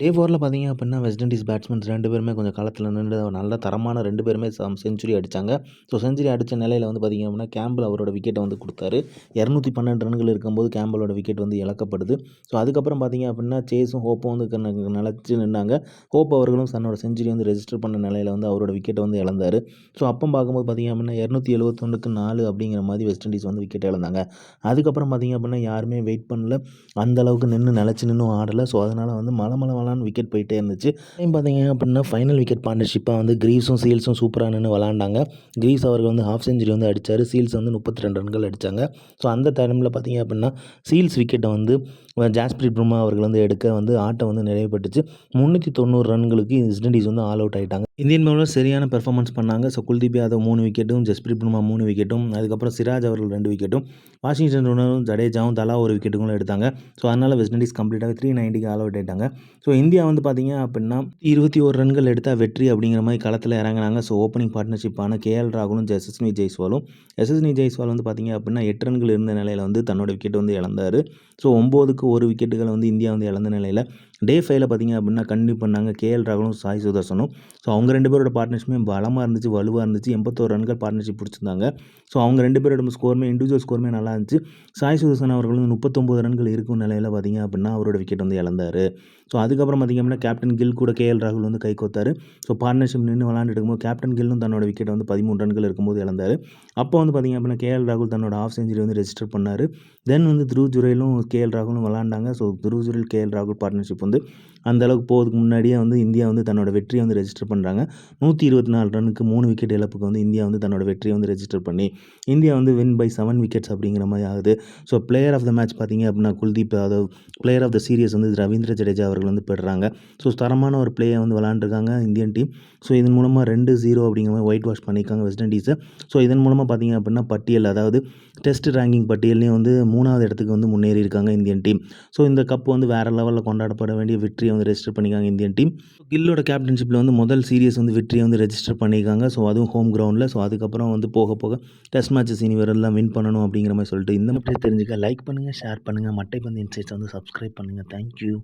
டே ஃபோரில் பார்த்தீங்க அப்படின்னா வெஸ்ட் இண்டீஸ் பேட்ஸ்மேன்ஸ் ரெண்டு பேருமே கொஞ்சம் களத்தில் நின்று நல்ல தரமான ரெண்டு பேருமே சம் செஞ்சுரி அடித்தாங்க ஸோ செஞ்சுரி அடித்த நிலையில் வந்து பார்த்திங்க அப்படின்னா கேம்பில் அவரோட விக்கெட்டை வந்து கொடுத்தாரு. இரநூத்தி பன்னெண்டு ரன்கள் இருக்கும்போது கேம்பலோட விக்கெட் வந்து இழக்கப்படுது. ஸோ அதுக்கப்புறம் பார்த்தீங்க அப்படின்னா சேஸும் ஹோப்பும் வந்து கண்ண- நிலைச்சு நின்னாங்க. ஹோப் அவர்களும் தன்னோட செஞ்சுரி வந்து ரெஜிஸ்டர் பண்ண நிலையில் வந்து அவரோட விக்கெட்டை வந்து இழந்தார். ஸோ அப்போ பார்க்கும்போது பார்த்தீங்க அப்படின்னா இரநூத்தி எழுபத்தொன்றுக்கு நாலு அப்படிங்கிற மாதிரி வெஸ்ட் இண்டீஸ் வந்து விக்கெட் இழந்தாங்க. அதுக்கப்புறம் பார்த்தீங்க அப்படின்னா யாருமே வெயிட் பண்ணல. அந்த அளவுக்கு நின்று நிலச்சி நின்றும் ஆடலை. ஸோ அதனால் வந்து மலை மலை மலான்னு விக்கெட் போயிட்டே இருந்துச்சு. பார்த்தீங்க அப்படின்னா ஃபைனல் விக்கெட் பார்ட்னர்ஷிப்பாக வந்து கிரீஸும் சீல்ஸும் சூப்பராக நின்று விளாண்டாங்க. கிரீஸ் அவர்கள் வந்து ஹாஃப் செஞ்சுரி வந்து அடித்தார் சீல்ஸ் வந்து முப்பத்தி ரெண்டு ரன்கள் அடித்தாங்க ஸோ அந்த டைமில் பார்த்தீங்க அப்படின்னா சீல்ஸ் விக்கெட்டை வந்து ஜாஸ்பிரிட் புர்மா அவர்கள் வந்து எடுக்க வந்து ஆட்டம் வந்து நிறைவுபட்டுச்சு. முந்நூற்றி தொண்ணூறு ரன்களுக்கு வெஸ்ட் இண்டீஸ் வந்து ஆல் அவுட் ஆயிட்டாங்க. இந்தியன் பவுலர் சரியான பெர்ஃபார்மன்ஸ் பண்ணாங்க. ஸோ குல்தீப் யாதவ் மூணு விக்கெட்டும் ஜஸ்பிரீத் புர்மா மூணு விக்கெட்டும் அதுக்கப்புறம் சிராஜ் அவர்கள் ரெண்டு விக்கெட்டும் வாஷிங்டன் சுந்தரும் ஜடேஜாவும் தலா ஒரு விக்கெட்டுகளும் எடுத்தாங்க. ஸோ அதனால் வெஸ்ட் இண்டீஸ் கம்ப்ளீட்டாக த்ரீ நைன்ட்டிக்கு ஆல் அவுட் ஆயிட்டாங்க. ஸோ இந்தியா வந்து பார்த்தீங்க அப்படின்னா இருபத்தி ஒரு ரன்கள் எடுத்தால் வெற்றி அப்படிங்கிற மாதிரி களத்தில் இறங்குனாங்க. ஸோ ஓப்பனிங் பார்ட்னர்ஷிப்பான கேஎல் ராகுலும் எஸ்எஸ்வி ஜெய்ஸ்வாலும் எஸ்எஸ்னி ஜெய்ஸ்வால் வந்து பார்த்தீங்க அப்படின்னா எட்டு ரன்கள் இருந்த நிலையில் வந்து தன்னோட விக்கெட் வந்து இழந்தார். ஸோ ஒம்போதுக்கு ஒரு விக்கெட்டுகளை வந்து இந்தியா வந்து இழந்த நிலையில் டே ஃபைவ்ல பார்த்தீங்க அப்படின்னா கண்டினியூ பண்ணாங்க கேஎல் ராகுலும் சாய் சுதர்சனும். ஸோ அவங்க ரெண்டு பேரோட பார்ட்னர்ஷிப்புமே பலமாக இருந்துச்சு வலுவாக இருந்துச்சு. எண்பத்தோரு ரன்கள் பார்ட்னர்ஷிப் பிடிச்சிருந்தாங்க. ஸோ அவங்க ரெண்டு பேரோட ஸ்கோருமே இண்டிவிஜுவல் ஸ்கோருமே நல்லா இருந்துச்சு. சாய் சுதர்சன் அவர்களும் முப்பத்தொம்பது முப்பத்தொம்போது ரன்கள் இருக்கும் நிலையில் பார்த்தீங்க அப்படின்னா அவரோட விக்கெட் வந்து இழந்தார். ஸோ அதுக்கப்புறம் பார்த்தீங்க அப்படின்னா கேப்டன் கில் கூட கேஎல் ராகுல் வந்து கை கொத்தார். ஸோ பார்ட்னர்ஷிப் நின்று விளாண்டுட்டு இருக்கும்போது கேப்டன் கில்லும் தன்னோட விக்கெட் வந்து பதிமூணு ரன்கள் இருக்கும்போது இழந்தார். அப்போ வந்து பார்த்தீங்க அப்படின்னா கேஎல் ராகுல் தன்னோட ஆஃப் செஞ்சுரி வந்து ரெஜிஸ்டர் பண்ணார். தென் வந்து துருவ் ஜுரேலும் கேஎல் ராகுலும் விளாண்டாங்க ஸோ துருவ் ஜுரேல் கேஎல் ராகுல் பார்ட்னர்ஷிப் வந்து அந்த அளவுக்கு போகிறதுக்கு முன்னாடியே வந்து இந்தியா வந்து தன்னோட வெற்றியை வந்து ரெஜிஸ்டர் பண்ணுறாங்க நூற்றி இருபத்தி நாலு ரனுக்கு மூணு விக்கெட் இழப்புக்கு வந்து இந்தியா வந்து தன்னோட வெற்றியை வந்து ரெஜிஸ்டர் பண்ணி இந்தியா வந்து வின் பை செவன் விக்கெட்ஸ் அப்படிங்கிற மாதிரி ஆகுது. So player of the match பார்த்தீங்க அப்படின்னா Kuldeep Yadav player of the series வந்து ரவீந்திர ஜடேஜா அவர்கள் வந்து பெறுறாங்க. ஸோ தரமான ஒரு பிளேயை வந்து விளாண்டுருக்காங்க இந்தியன் டீம் ஸோ இதன் மூலமாக ரெண்டு ஜீரோ அப்படிங்கிற மாதிரி ஒயிட் வாஷ் பண்ணியிருக்காங்க வெஸ்ட் இண்டீஸை ஸோ இதன் மூலமாக பார்த்தீங்க அப்படின்னா பட்டியல் அதாவது டெஸ்ட் ரேங்கிங் பட்டியல்லையும் வந்து மூணாவது இடத்துக்கு வந்து முன்னேறி இருக்காங்க இந்தியன் டீம் ஸோ இந்த கப் வந்து வேறு லெவலில் கொண்டாடப்பட வேண்டிய வெற்றியை வந்து ரெஜிஸ்டர் பண்ணிக்காங்க இந்தியன் டீம் கில்லோட கேப்டன்ஷிப்பில் வந்து முதல் சீரியஸ் வந்து வெற்றியை வந்து ரெஜிஸ்டர் பண்ணியிருக்காங்க. ஸோ அதுவும் ஹோம் கிரவுண்டில் ஸோ அதுக்கப்புறம் வந்து போக போக டெஸ்ட் மேட்சஸ் இனி வரலாம் வின் பண்ணணும் அப்படிங்கிற மாதிரி சொல்லிட்டு இந்த மட்டும் தெரிஞ்சுக்க லைக் பண்ணுங்கள் ஷேர் பண்ணுங்கள் மட்டை பந்து இன்சைட்ஸ் வந்து சப்ஸ்கிரைப் பண்ணுங்கள் தேங்க்யூ